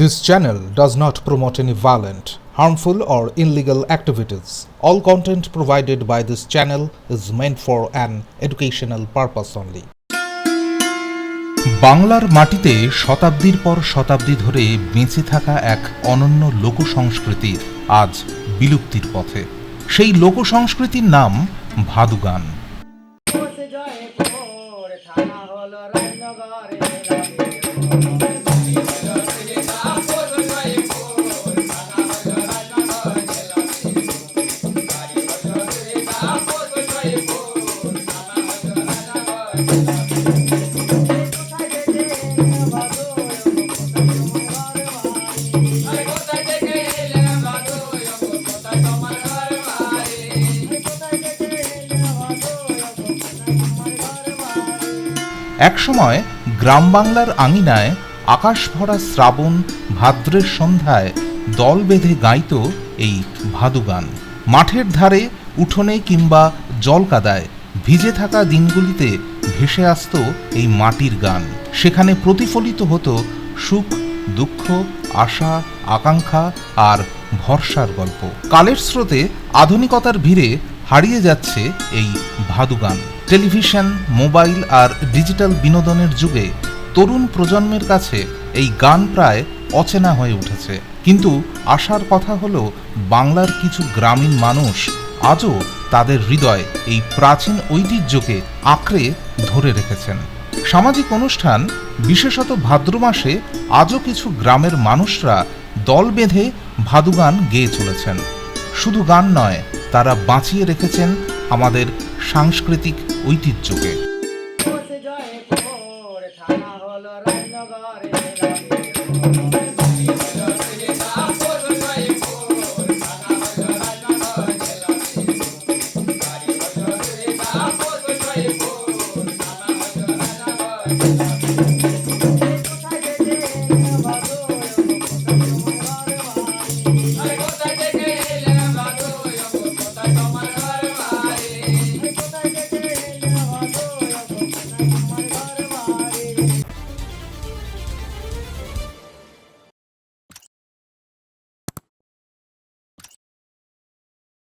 This channel does not promote any violent, harmful, or illegal activities. All content provided by this channel is meant for an educational purpose only. বাংলার মাটিতে শতাব্দীর পর শতাব্দী ধরে বেঁচে থাকা এক অনন্য লোক সংস্কৃতি আজ বিলুপ্তির পথে সেই লোক সংস্কৃতির নাম ভাদু গান একসময় গ্রাম বাংলার আঙিনায় আকাশ ভরা শ্রাবণ ভাদ্রের সন্ধ্যায় দল বেঁধে গাইত এই ভাদু গান। মাঠের ধারে উঠোনে কিংবা জলকাদায় ভিজে থাকা দিনগুলিতে ভেসে আসতো এই মাটির গান। সেখানে প্রতিফলিত হতো সুখ, দুঃখ, আশা, আকাঙ্ক্ষা আর ভরসার গল্প। কালের স্রোতে আধুনিকতার ভিড়ে হারিয়ে যাচ্ছে এই ভাদু গান। টেলিভিশন, মোবাইল আর ডিজিটাল বিনোদনের যুগে তরুণ প্রজন্মের কাছে এই গান প্রায় অচেনা হয়ে উঠেছে। কিন্তু আশার কথা হলো, বাংলার কিছু গ্রামীণ মানুষ আজও তাদের হৃদয় এই প্রাচীন ঐতিহ্যকে আঁকড়ে ধরে রেখেছেন সামাজিক অনুষ্ঠান বিশেষত ভাদ্র মাসে আজও কিছু গ্রামের মানুষরা দল বেঁধে ভাদু গান গেয়ে চলেছেন শুধু গান নয় তারা বাঁচিয়ে রেখেছেন আমাদের সাংস্কৃতিক ঐতিহ্যকে বসে